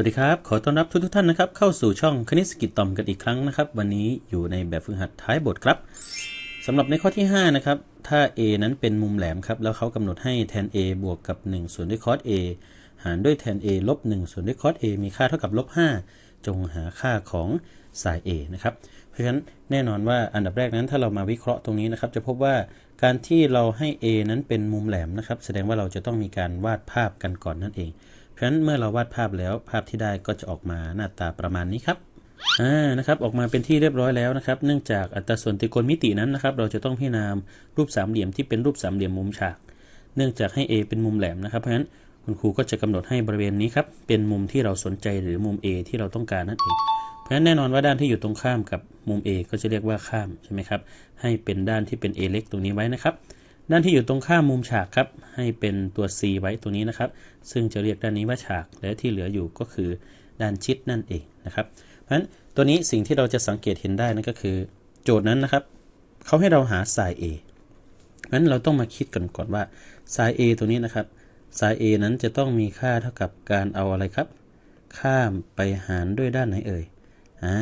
สวัสดีครับ ขอต้อนรับทุกทท่านนะครับเข้าสู่ช่องคณิตสกิจต่อมกันอีกครั้งนะครับ วันนี้อยู่ในแบบฝึกหัดท้ายบทครับสำหรับในข้อที่ 5 นะครับ ถ้า a นั้นเป็นมุมแหลมครับ แล้วเขากำหนดให้แทน a บวกกับ 1 ส่วนด้วยคอส a หารด้วยแทน a ลบ 1 ส่วนด้วยคอส a มีค่าเท่ากับลบ 5 จงหาค่าของสาย a นะครับ เพราะฉะนั้นแน่นอนว่าอันดับแรกนั้นถ้าเรามาวิเคราะห์ตรงนี้นะครับ จะพบว่าการที่เราให้ a นั้นเป็นมุมแหลมนะครับ แสดงว่าเราจะต้องมีการวาดภาพกันก่อนนั่นเอง ราะฉะนั้นเมื่อเราวาดภาพแล้วภาพที่ได้ก็จะออกมาหน้าตาประมาณนี้ครับอ่านะครับออกมาเป็นที่เรียบร้อยแล้วนะครับ เนื่องจากอัตราส่วนตรีโกณมิตินั้นนะครับ เราจะต้องพิจารณารูปสามเหลี่ยมที่เป็นรูปสามเหลี่ยมมุมฉาก เนื่องจากให้ A เป็นมุมแหลมนะครับเพราะฉะนั้นคุณครูก็จะกำหนดให้บริเวณนี้ครับเป็นมุมที่เราสนใจหรือมุม A ที่เราต้องการนั่นเองเพราะฉะนั้นแน่นอนว่าด้านที่อยู่ตรงข้ามกับมุม A ก็จะเรียกว่าข้ามใช่ไหมครับให้เป็นด้านที่เป็น A เล็กตรงนี้ไว้นะครับ ด้านที่อยู่ตรงข้ามมุมฉากครับ ให้เป็นตัว C ไว้ตรงนี้นะครับ ซึ่งจะเรียกด้านนี้ว่าฉาก และที่เหลืออยู่ก็คือด้านชิดนั่นเองนะครับ เพราะฉะนั้นตัวนี้สิ่งที่เราจะสังเกตเห็นได้นั่นก็คือ โจทย์นั้นนะครับเขาให้เราหาสาย A เพราะฉะนั้นเราต้องมาคิดกันก่อนว่าสาย A ตัวนี้นะครับสาย A นั้นจะต้องมีค่าเท่ากับการเอาอะไรครับ ข้ามไปหารด้วยด้านไหนเอ่ยอ่า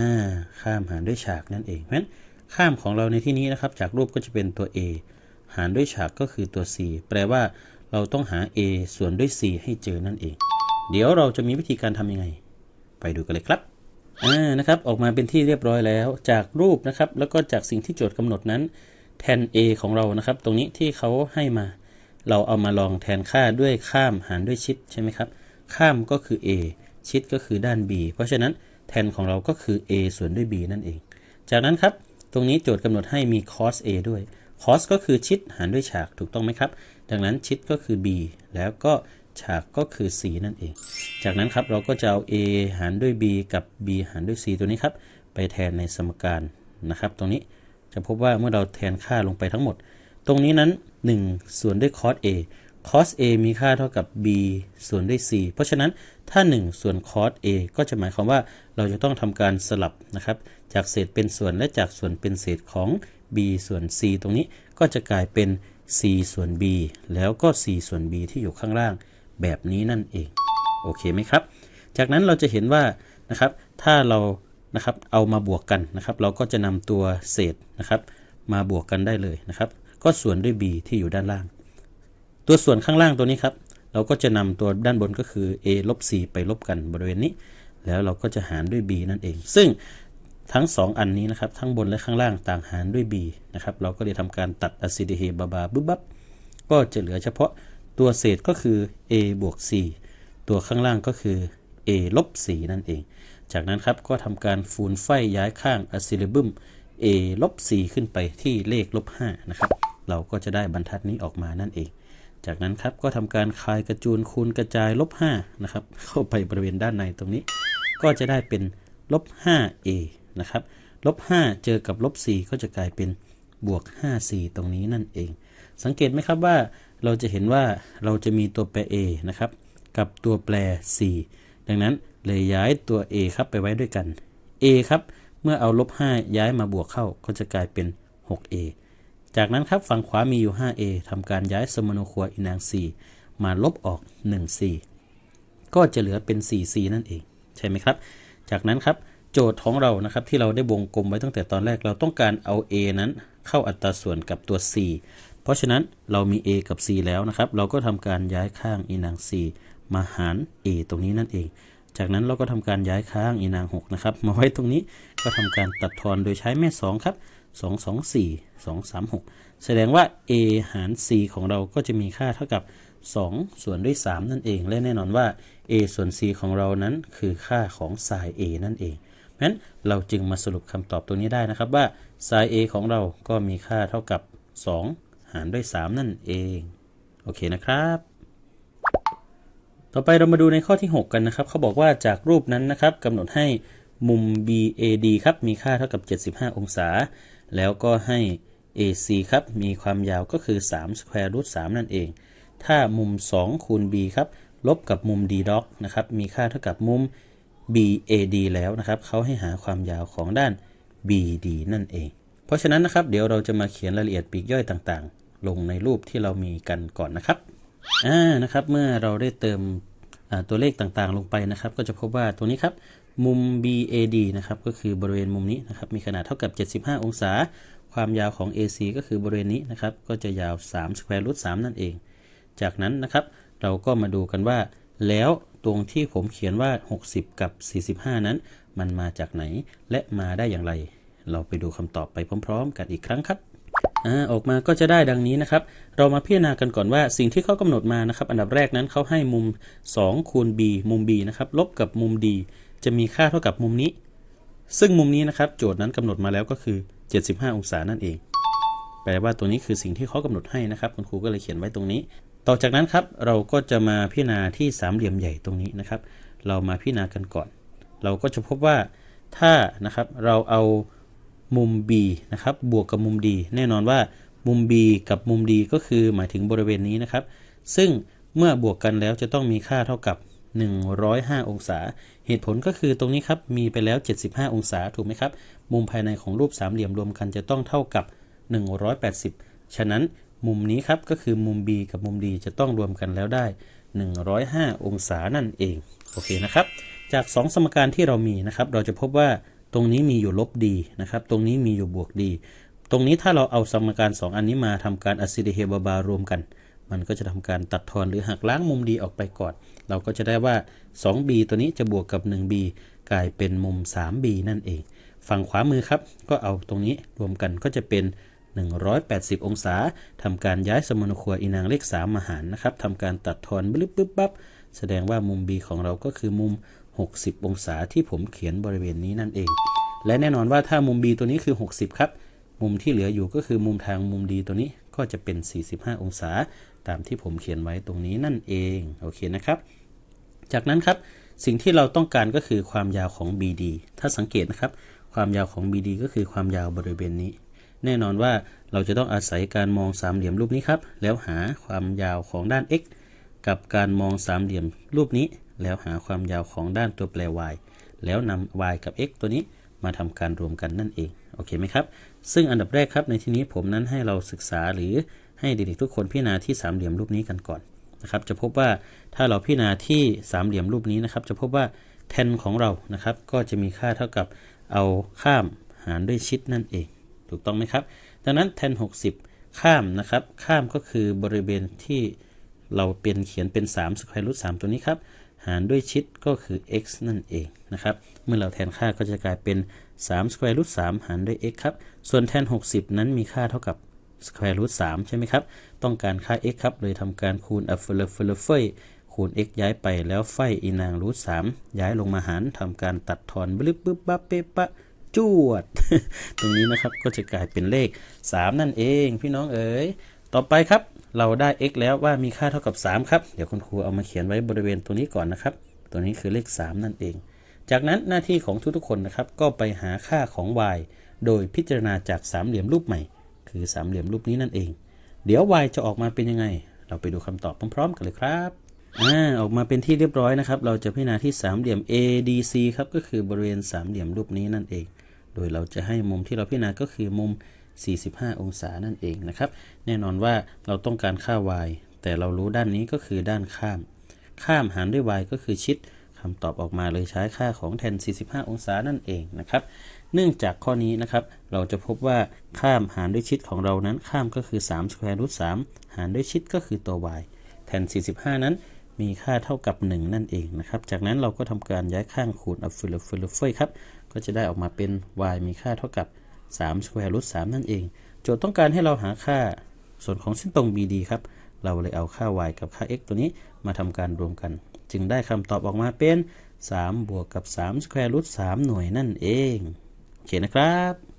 ข้ามหารด้วยฉากนั่นเองเพราะฉะนั้นข้ามของเราในที่นี้นะครับ จากรูปก็จะเป็นตัว A หารด้วยฉากก็คือตัว C แปลว่าเราต้องหา A ส่วนด้วย C ให้เจอนั่นเอง เดี๋ยวเราจะมีวิธีการทำยังไง ไปดูกันเลยครับอ่านะครับออกมาเป็นที่เรียบร้อยแล้ว จากรูปนะครับ แล้วก็จากสิ่งที่โจทย์กำหนดนั้น แทน a ของเรานะครับ ตรงนี้ที่เขาให้มา เราเอามาลองแทนค่าด้วยข้ามหารด้วยชิดใช่ไหมครับข้ามก็คือ a ชิดก็คือด้าน b เพราะฉะนั้นแทนของเราก็คือ a ส่วนด้วย b นั่นเอง จากนั้นครับ ตรงนี้โจทย์กำหนดให้มี cos a ด้วย cos ก็คือชิดหารด้วยฉากถูกต้องไหมครับ ดังนั้นชิดก็คือ b แล้วก็ฉากก็คือ c นั่นเอง จากนั้นครับเราก็จะเอา a หารด้วย b กับ b หารด้วย c ตัวนี้ครับ ไปแทนในสมการนะครับ ตรงนี้จะพบว่าเมื่อเราแทนค่าลงไปทั้งหมด ตรงนี้นั้น 1 ส่วนด้วย cos a cos a มีค่าเท่ากับ b ส่วนด้วย c เพราะฉะนั้นถ้า 1 ส่วน cos a ก็จะหมายความว่าเราจะต้องทำการสลับนะครับ จากเศษเป็นส่วนและจากส่วนเป็นเศษของ b ส่วน c ตรงนี้ก็จะกลายเป็น c ส่วน b แล้วก็ c ส่วน b ที่อยู่ข้างล่าง แบบนี้นั่นเอง โอเคไหมครับ จากนั้นเราจะเห็นว่านะครับ ถ้าเรานะครับเอามาบวกกันนะครับ เราก็จะนำตัวเศษนะครับ มาบวกกันได้เลยนะครับ ก็ส่วนด้วย b ที่อยู่ด้านล่าง ตัวส่วนข้างล่างตัวนี้ครับ เราก็จะนำตัวด้านบนก็คือ a ลบ c ไปลบกันบริเวณนี้ แล้วเราก็จะหารด้วย b นั่นเอง ซึ่ง ทั้ง 2 อันนี้นะครับ ทั้งบนและข้างล่างต่างหารด้วย b นะครับ เราก็เลยทำการตัดอะซิเดเฮบาบาบึบบับ ก็จะเหลือเฉพาะตัวเศษก็คือ a บวก c ตัวข้างล่างก็คือ a ลบ c นั่นเอง จากนั้นครับก็ทำการฟูนไฟย้ายข้างอะซิเลบึม a ลบ c ขึ้นไปที่เลขลบ 5 นะครับ เราก็จะได้บรรทัดนี้ออกมานั่นเอง จากนั้นครับก็ทำการคลายกระจูนคูณกระจายลบ 5 นะครับ เข้าไปบริเวณด้านในตรงนี้ ก็จะได้เป็นลบ 5a นะครับลบ5เจอกับลบ4ก็จะกลายเป็นบวก 5c ตรงนี้นั่นเอง สังเกตไหมครับว่าเราจะเห็นว่าเราจะมีตัวแปร a นะครับกับตัวแปร c ดังนั้นเลยย้ายตัว a ครับไปไว้ด้วยกัน a ครับเมื่อเอาลบ5ย้ายมาบวกเข้าก็จะกลายเป็น 6a จากนั้นครับฝั่งขวามีอยู่ 5a ทำการย้ายสมโนครัวอินาง4มาลบออก 1c ก็จะเหลือเป็น 4c นั่นเอง ใช่ไหมครับ จากนั้นครับ โจทย์ของเรานะครับที่เราได้วงกลมไว้ตั้งแต่ตอนแรกเราต้องการเอา a นั้นเข้าอัตราส่วนกับตัว c เพราะฉะนั้นเรามี a กับ c แล้วนะครับ เราก็ทำการย้ายข้างอีนาง c มาหาร a ตรงนี้นั่นเอง จากนั้นเราก็ทำการย้ายข้างอีนาง6นะครับมาไว้ตรงนี้ก็ทำการตัดทอนโดยใช้แม่ 2 ครับ 2 2 4 2 3 6 แสดงว่า a หาร c ของเราก็จะมีค่าเท่ากับ 2 ส่วนด้วย 3 นั่นเอง และแน่นอนว่า a ส่วน c ของเรานั้นคือค่าของ sin a นั่นเอง เพราะฉะนั้นเราจึงมาสรุปคำตอบตัวนี้ได้นะครับว่า sin a ของเราก็มีค่าเท่ากับ 2 หารด้วย 3 นั่นเอง โอเคนะครับ ต่อไปเรามาดูในข้อที่ 6 กันนะครับ เขาบอกว่าจากรูปนั้นนะครับกำหนดให้มุม BAD ครับมีค่าเท่ากับ 75 องศา แล้วก็ให้ AC ครับมีความยาวก็คือ3 square root 3นั่นเอง ถ้ามุม 2 คูณ B ครับลบกับมุม D dot นะครับมีค่าเท่ากับมุม BAD แล้วนะครับเขาให้หาความยาวของด้าน BD นั่นเอง เพราะฉะนั้นนะครับ เดี๋ยวเราจะมาเขียนรายละเอียดปีกย่อยต่างๆ ลงในรูปที่เรามีกันก่อนนะครับอ่านะครับ เมื่อเราได้เติมตัวเลขต่างๆ ลงไปนะครับ ก็จะพบว่าตัวนี้ครับ มุม BAD นะครับก็คือบริเวณมุมนี้นะครับ มีขนาดเท่ากับ 75 องศา ความยาวของ AC ก็คือบริเวณนี้นะครับ ก็จะยาว3 square root 3นั่นเอง จากนั้นนะครับ เราก็มาดูกันว่าแล้ว ตรงที่ผมเขียนว่า 60 กับ 45 นั้น มันมาจากไหนและมาได้อย่างไร เราไปดูคำตอบไปพร้อม ๆ กันอีกครั้งครับอออกมาก็จะได้ดังนี้นะครับ เรามาพิจารณากันก่อนว่าสิ่งที่เขากำหนดมานะครับ อันดับแรกนั้นเขาให้มุม 2 คูณ b มุม b นะครับลบกับมุม d จะมีค่าเท่ากับมุมนี้ ซึ่งมุมนี้นะครับ โจทย์นั้นกำหนดมาแล้วก็คือ 75 องศานั่นเอง แปลว่าตัวนี้คือสิ่งที่เขากำหนดให้นะครับ คุณครูก็เลยเขียนไว้ตรงนี้ ต่อจากนั้นครับเราก็จะมาพิจารณาที่สามเหลี่ยมใหญ่ตรงนี้นะครับ เรามาพิจารณากันก่อน เราก็จะพบว่าถ้านะครับเราเอามุม B นะครับบวกกับมุม D แน่นอนว่ามุม B กับมุม D ก็คือหมายถึงบริเวณนี้นะครับ ซึ่งเมื่อบวกกันแล้วจะต้องมีค่าเท่ากับ 105 องศา เหตุผลก็คือตรงนี้ครับมีไปแล้ว 75 องศาถูกไหมครับ มุมภายในของรูปสามเหลี่ยมรวมกันจะต้องเท่ากับ 180 ฉะนั้น มุมนี้ครับก็คือมุม B กับมุม D จะต้องรวมกันแล้วได้ 105 องศานั่นเองโอเคนะครับ จาก 2 สมการที่เรามีนะครับ เราจะพบว่าตรงนี้มีอยู่ลบดีนะครับ ตรงนี้มีอยู่บวกดีตรงนี้ถ้าเราเอาสมการ 2 อันนี้มาทำการอะซิเดเฮบาบารวมกัน มันก็จะทำการตัดทอนหรือหักล้างมุมดีออกไปก่อน เราก็จะได้ว่า 2b ตัวนี้จะบวกกับ 1b กลายเป็นมุม 3b นั่นเอง ฝั่งขวามือครับ ก็เอาตรงนี้รวมกันก็จะเป็น 180 องศาทำการย้ายสมนครัวอีนางเลข 3 มาหารนะครับทำการตัดทอนบึ๊บปึ๊บปับแสดงว่ามุม b ของเราก็คือมุม 60 องศาที่ผมเขียนบริเวณนี้นั่นเอง และแน่นอนว่าถ้ามุม b ตัวนี้คือ 60 ครับ มุมที่เหลืออยู่ก็คือมุมทางมุม d ตัวนี้ก็จะเป็น 45 องศา ตามที่ผมเขียนไว้ตรงนี้นั่นเอง โอเคนะครับ จากนั้นครับ สิ่งที่เราต้องการก็คือความยาวของ BD ถ้าสังเกตนะครับ ความยาวของ BD ก็คือความยาวบริเวณนี้ แน่นอนว่าเราจะต้องอาศัยการมองสามเหลี่ยมรูปนี้ครับ แล้วหาความยาวของด้าน x กับการมองสามเหลี่ยมรูปนี้ แล้วหาความยาวของด้านตัวแปร y แล้วนำ y กับ x ตัวนี้มาทำการรวมกันนั่นเอง โอเคไหมครับ ซึ่งอันดับแรกครับในที่นี้ผมนั้นให้เราศึกษาหรือให้เด็กๆทุกคนพิจารณาที่สามเหลี่ยมรูปนี้กันก่อนนะครับ จะพบว่าถ้าเราพิจารณาที่สามเหลี่ยมรูปนี้นะครับ จะพบว่าแทนของเรานะครับ ก็จะมีค่าเท่ากับเอาข้ามหารด้วยชิดนั่นเอง ถูกต้องไหมครับ ดังนั้นแทน 60 ข้ามนะครับ ข้ามก็คือบริเวณที่เราเป็นเขียนเป็น3สแควร์รูท3ตัวนี้ครับ หารด้วยชิดก็คือ x นั่นเองนะครับ เมื่อเราแทนค่าก็จะกลายเป็น3 square root 3หารด้วย x ครับ ส่วนแทน 60 นั้นมีค่าเท่ากับ square root 3ใช่ไหมครับ ต้องการค่า x ครับ เลยทำการคูณ a f l e f l e f คูณ x ย้ายไปแล้วไฟอีนางรูท3ย้ายลงมาหารทำการตัดทอนบึ๊บบึบบับเป๊ะปะ จวด ตรงนี้นะครับก็จะกลายเป็นเลข 3 นั่นเอง พี่น้องเอ๋ยต่อไปครับ เราได้ x แล้วว่ามีค่าเท่ากับ 3 ครับ เดี๋ยวคุณครูเอามาเขียนไว้บริเวณตัวนี้ก่อนนะครับ ตัวนี้คือเลข 3 นั่นเอง จากนั้นหน้าที่ของทุกๆคนนะครับ ก็ไปหาค่าของ y โดยพิจารณาจากสามเหลี่ยมรูปใหม่ คือสามเหลี่ยมรูปนี้นั่นเอง เดี๋ยว y จะออกมาเป็นยังไง เราไปดูคำตอบพร้อม ๆ กันเลยครับอ่าออกมาเป็นที่เรียบร้อยนะครับ เราจะพิจารณาที่สามเหลี่ยม ADC ครับก็คือบริเวณสามเหลี่ยมรูปนี้นั่นเอง โดยเราจะให้มุมที่เราพิจารณาก็คือมุม 45 องศานั่นเองนะครับ แน่นอนว่าเราต้องการค่า y แต่เรารู้ด้านนี้ก็คือด้านข้าม ข้ามหารด้วย y ก็คือชิดคำตอบออกมาเลยใช้ค่าของแทน 45 องศานั่นเองนะครับ เนื่องจากข้อนี้นะครับ เราจะพบว่าข้ามหารด้วยชิดของเรานั้น ข้ามก็คือ3 square root 3หารด้วยชิดก็คือตัว y แทน 45 นั้นมีค่าเท่ากับ 1 นั่นเองนะครับ จากนั้นเราก็ทำการย้ายข้างคูณอัฟฟิลฟิลฟครับ ก็จะได้ออกมาเป็น y มีค่าเท่ากับ3 square root 3นั่นเอง โจทย์ต้องการให้เราหาค่าส่วนของเส้นตรง BD ครับ เราเลยเอาค่า y กับค่า x ตัวนี้มาทำการรวมกัน จึงได้คำตอบออกมาเป็น 3 บวกกับ3 square root 3หน่วยนั่นเอง โอเคนะครับ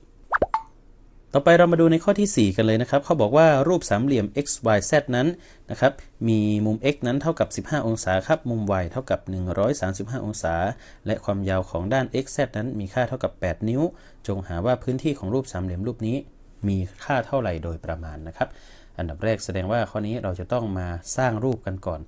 ต่อไปเรามาดูในข้อที่ 4 กันเลยนะครับเขาบอกว่ารูปสามเหลี่ยม x y z นั้นนะครับมีมุม x นั้นเท่ากับ 15 องศาครับ มุม y เท่ากับ 135 องศา และความยาวของด้าน x z นั้นมีค่าเท่ากับ 8 นิ้ว จงหาว่าพื้นที่ของรูปสามเหลี่ยมรูปนี้ มีค่าเท่าไหร่โดยประมาณนะครับ อันดับแรกแสดงว่าข้อนี้เราจะต้องมาสร้างรูปกันก่อน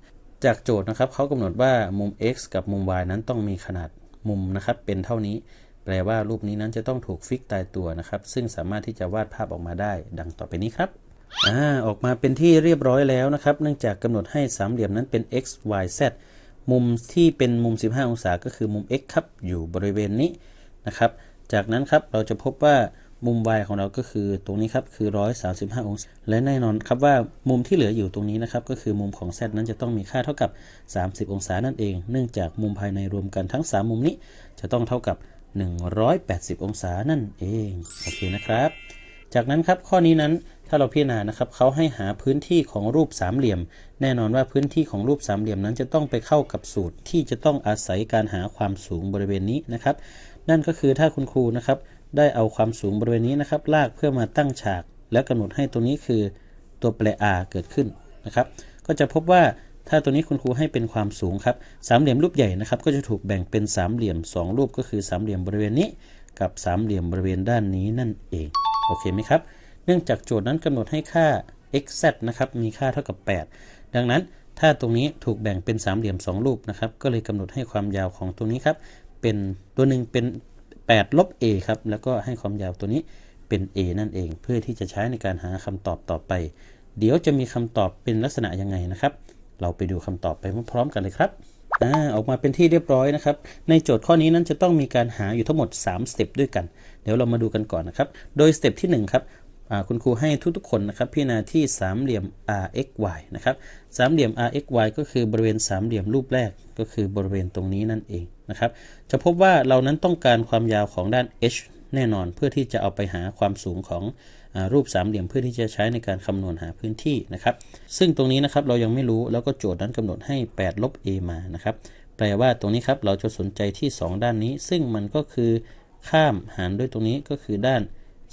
จากโจทย์นะครับเขากำหนดว่ามุม x กับมุม y นั้นต้องมีขนาดมุมนะครับเป็นเท่านี้ แปลว่ารูปนี้นั้นจะต้องถูกฟิกตายตัวนะครับ ซึ่งสามารถที่จะวาดภาพออกมาได้ ดังต่อไปนี้ครับอ่าออกมาเป็นที่เรียบร้อยแล้วนะครับ เนื่องจากกำหนดให้สามเหลี่ยมนั้นเป็น x y z มุมที่เป็นมุม 15 องศาก็คือมุม x ครับ อยู่บริเวณนี้นะครับ จากนั้นครับเราจะพบว่ามุม y ของเราก็คือตรงนี้ครับคือ 135 องศา และแน่นอนครับว่ามุมที่เหลืออยู่ตรงนี้นะครับก็คือมุมของ z นั้นจะต้องมีค่าเท่ากับ 30 องศานั่นเอง เนื่องจากมุมภายในรวมกันทั้ง 3 มุมนี้จะต้องเท่ากับ 180 องศานั่นเองโอเคนะครับ จากนั้นครับข้อนี้นั้นถ้าเราพิจารณานะครับเขาให้หาพื้นที่ของรูปสามเหลี่ยม แน่นอนว่าพื้นที่ของรูปสามเหลี่ยมนั้นจะต้องไปเข้ากับสูตรที่จะต้องอาศัยการหาความสูงบริเวณนี้นะครับ นั่นก็คือถ้าคุณครูนะครับได้เอาความสูงบริเวณนี้นะครับ ลากเพื่อมาตั้งฉาก แล้วกำหนดให้ตัวนี้คือตัวแปร r เกิดขึ้นนะครับ ก็จะพบว่า ถ้าตัวนี้คุณครูให้เป็นความสูงครับสามเหลี่ยมรูปใหญ่นะครับ ก็จะถูกแบ่งเป็นสามเหลี่ยม 2 รูปก็คือสามเหลี่ยมบริเวณนี้ กับสามเหลี่ยมบริเวณด้านนี้นั่นเองโอเคไหมครับ เนื่องจากโจทย์นั้นกำหนดให้ค่า x z นะครับมีค่าเท่ากับ 8 ดังนั้นถ้าตรงนี้ถูกแบ่งเป็นสามเหลี่ยม 2 รูปนะครับก็เลยกำหนดให้ความยาวของตรงนี้ครับเป็นตัวหนึ่งเป็น8ลบ a ครับแล้วก็ให้ความยาวตัวนี้เป็น a นั่นเอง เพื่อที่จะใช้ในการหาคำตอบต่อไป เดี๋ยวจะมีคำตอบเป็นลักษณะยังไงนะครับ เราไปดูคำตอบไปพร้อมกันเลยครับอออกมาเป็นที่เรียบร้อยนะครับ ในโจทย์ข้อนี้นั้นจะต้องมีการหาอยู่ทั้งหมด 3 สเต็ปด้วยกัน เดี๋ยวเรามาดูกันก่อนนะครับ โดยสเต็ปที่ 1 ครับคุณครูให้ทุกๆคนนะครับพิจารณาที่สามเหลี่ยม rxy นะครับสามเหลี่ยม rxy ก็คือบริเวณสามเหลี่ยมรูปแรกก็คือบริเวณตรงนี้นั่นเองนะครับ จะพบว่าเรานั้นต้องการความยาวของด้าน h แน่นอนเพื่อที่จะเอาไปหาความสูงของ รูปสามเหลี่ยมเพื่อที่จะใช้ในการคำนวณหาพื้นที่นะครับ ซึ่งตรงนี้นะครับเรายังไม่รู้แล้วก็โจทย์นั้นกำหนดให้8ลบ a มานะครับแปลว่าตรงนี้ครับเราจะสนใจที่ 2 ด้านนี้ ซึ่งมันก็คือข้ามหารด้วยตรงนี้ก็คือด้าน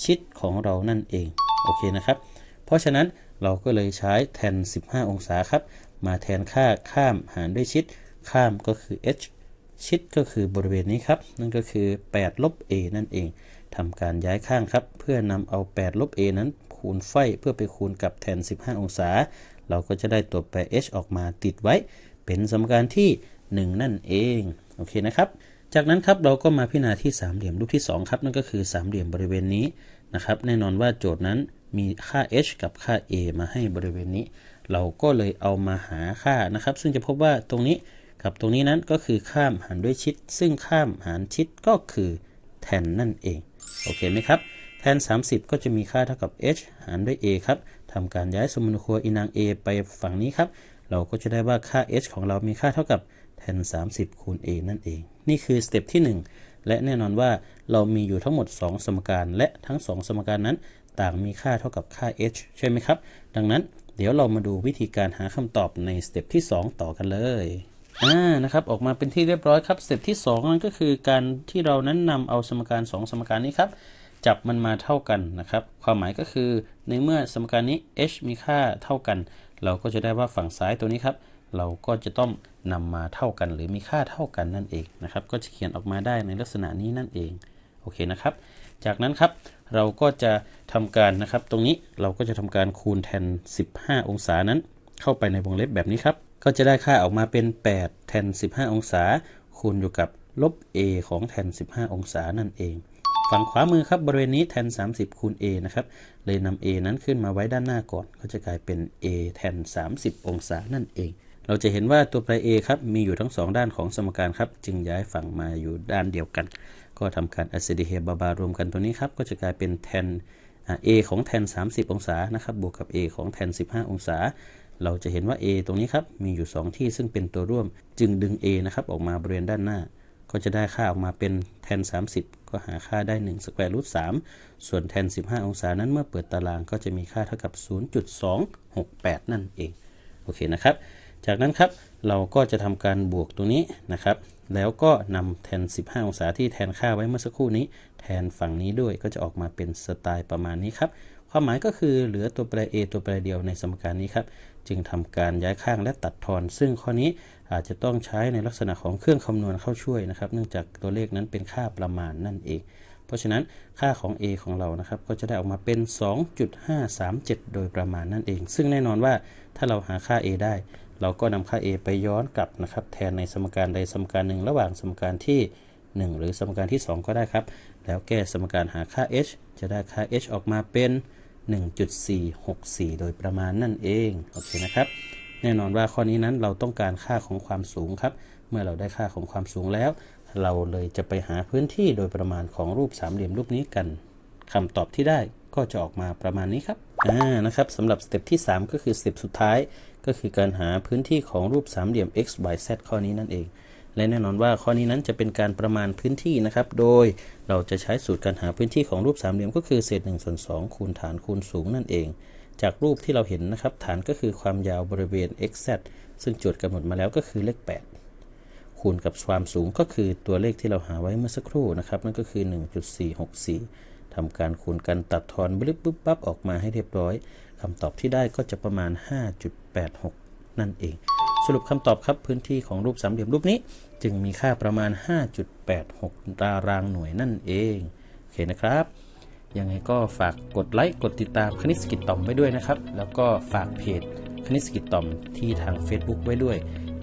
ชิดของเรานั่นเองโอเคนะครับ เพราะฉะนั้นเราก็เลยใช้แทน 15 องศาครับ มาแทนค่าข้ามหารด้วยชิด ข้ามก็คือ h ชิดก็คือบริเวณนี้ครับ นั่นก็คือ8ลบ a นั่นเอง ทำการย้ายข้างครับ เพื่อนำเอา 8 ลบ a นั้น คูณไฟเพื่อไปคูณกับแทน 15 องศา เราก็จะได้ตัวแปร h ออกมาติดไว้ เป็นสมการที่ 1 นั่นเอง โอเคนะครับ จากนั้นครับเราก็มาพิจารณาที่สามเหลี่ยมรูปที่ 2 ครับนั่นก็คือสามเหลี่ยมบริเวณนี้นะครับ แน่นอนว่าโจทย์นั้นมีค่า h กับค่า a มาให้บริเวณนี้ เราก็เลยเอามาหาค่านะครับ ซึ่งจะพบว่าตรงนี้กับตรงนี้นั้นก็คือข้ามหารด้วยชิด ซึ่งข้ามหารชิดก็คือแทนนั่นเอง โอเคไหมครับ แทน 30 ก็จะมีค่าเท่ากับ h หารด้วย a ครับทำการย้ายสมดุลครัวอินาง a ไปฝั่งนี้ครับ เราก็จะได้ว่าค่า h ของเรามีค่าเท่ากับแทน 30 คูณ a นั่นเอง นี่คือสเต็ปที่ 1 และแน่นอนว่าเรามีอยู่ทั้งหมด 2 สมการ และทั้ง 2 สมการนั้น ต่างมีค่าเท่ากับค่า h ใช่ไหมครับ ดังนั้นเดี๋ยวเรามาดูวิธีการหาคำตอบในสเต็ปที่ 2 ต่อกันเลย อ่านะครับออกมาเป็นที่เรียบร้อยครับ สเต็ปที่ 2 นั่นก็คือการที่เรานั้นนำเอาสมการ 2 สมการนี้ครับจับมันมาเท่ากันนะครับ ความหมายก็คือในเมื่อสมการนี้ h มีค่าเท่ากัน เราก็จะได้ว่าฝั่งซ้ายตัวนี้ครับ เราก็จะต้องนำมาเท่ากัน หรือมีค่าเท่ากันนั่นเองนะครับ ก็จะเขียนออกมาได้ในลักษณะนี้นั่นเองโอเคนะครับ จากนั้นครับเราก็จะทำการนะครับ ตรงนี้เราก็จะทำการคูณแทน 15 องศานั้น เข้าไปในวงเล็บแบบนี้ครับ ก็จะได้ค่าออกมาเป็น 8 แทน 15 องศา คูณอยู่กับลบ a ของแทน 15 องศานั่นเอง ฝั่งขวามือครับบริเวณนี้แทน 30 คูณ a นะครับ เลยนำ a นั้นขึ้นมาไว้ด้านหน้าก่อน ก็จะกลายเป็น a แทน 30 องศานั่นเอง เราจะเห็นว่าตัวแปร a ครับมีอยู่ทั้ง 2 ด้านของสมการครับ จึงย้ายฝั่งมาอยู่ด้านเดียวกัน ก็ทำการอ c ซิ d เฮบาบารวมกันตัวนี้ครับก็จะกลายเป็นแทน a ของแทน 30 องศานะครับบวกกับ a ของแทน 15 องศา เราจะเห็นว่า a ตรงนี้ครับ มีอยู่ 2 ที่ซึ่งเป็นตัวร่วม จึงดึง a นะครับ ออกมาบริเวณด้านหน้า ก็จะได้ค่าออกมาเป็นแทน 30 ก็หาค่าได้1สแควร์รูท3ส่วนแทน 15 องศานั้นเมื่อเปิดตารางก็จะมีค่าเท่ากับ 0.268 นั่นเอง โอเคนะครับ จากนั้นครับ เราก็จะทำการบวกตรงนี้นะครับ แล้วก็นำแทน 15 องศาที่แทนค่าไว้เมื่อสักครู่นี้ แทนฝั่งนี้ด้วย ก็จะออกมาเป็นสไตล์ประมาณนี้ครับ ความหมายก็คือเหลือตัวแปร a ตัวแปรเดียวในสมการนี้ครับ จึงทำการย้ายข้างและตัดทอน ซึ่งข้อนี้อาจจะต้องใช้ในลักษณะของเครื่องคำนวณเข้าช่วยนะครับ เนื่องจากตัวเลขนั้นเป็นค่าประมาณนั่นเอง เพราะฉะนั้นค่าของ a ของเรานะครับก็จะได้ออกมาเป็น 2.537 โดยประมาณนั่นเอง ซึ่งแน่นอนว่าถ้าเราหาค่า a ได้ เราก็นำค่า a ไปย้อนกลับนะครับแทนในสมการใดสมการหนึ่ง ระหว่างสมการที่ 1 หรือสมการที่ 2 ก็ได้ครับ แล้วแก้สมการหาค่า h จะได้ค่า h ออกมาเป็น 1.464 โดยประมาณนั่นเองโอเคนะครับ แน่นอนว่าข้อนี้นั้นเราต้องการค่าของความสูงครับ เมื่อเราได้ค่าของความสูงแล้ว เราเลยจะไปหาพื้นที่โดยประมาณของรูปสามเหลี่ยมรูปนี้กันคำตอบที่ได้ก็จะออกมาประมาณนี้ครับอ่านะครับสำหรับสเต็ปที่ 3 ก็คือสเต็ปสุดท้าย ก็คือการหาพื้นที่ของรูปสามเหลี่ยม x y z ข้อนี้นั่นเอง และแน่นอนว่าข้อนี้นั้นจะเป็นการประมาณพื้นที่นะครับ โดยเราจะใช้สูตรการหาพื้นที่ของรูปสามเหลี่ยมก็คือเศษ1ส่วน2คูณฐานคูณสูงนั่นเอง จากรูปที่เราเห็นนะครับ ฐานก็คือความยาวบริเวณ xz ซึ่งโจทย์กำหนดมาแล้วก็คือเลข 8 คูณกับความสูงก็คือตัวเลขที่เราหาไว้เมื่อสักครู่นะครับนั่นก็คือ 1.464ทำการคูณกันตัดทอนบลิบปุ๊บปั๊บออกมาให้เรียบร้อยคำตอบที่ได้ก็จะประมาณ 5.86 นั่นเอง รุปคำตอบครับพื้นที่ของรูปสามเหลี่ยมรูปนี้ จึงมีค่าประมาณ 5.86 ตารางหน่วยนั่นเองโอเคนะครับยังไงก็ฝากกดไลค์กดติดตามคณิตสกิจต่อมไว้ด้วยนะครับ แล้วก็ฝากเพจคณิตสกิจต่อมที่ทาง Facebook ไว้ด้วย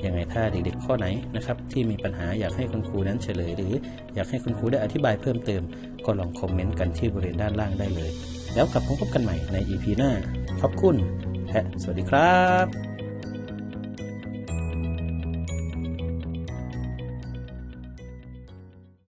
ยังไงถ้าเด็กๆข้อไหนนะครับที่มีปัญหาอยากให้คุณครูนั้นเฉลย หรืออยากให้คุณครูได้อธิบายเพิ่มเติม ก็ลองคอมเมนต์กันที่บริเวณด้านล่างได้เลย แล้วกลับมาพบกันใหม่ใน EP หน้าขอบคุณและสวัสดีครับ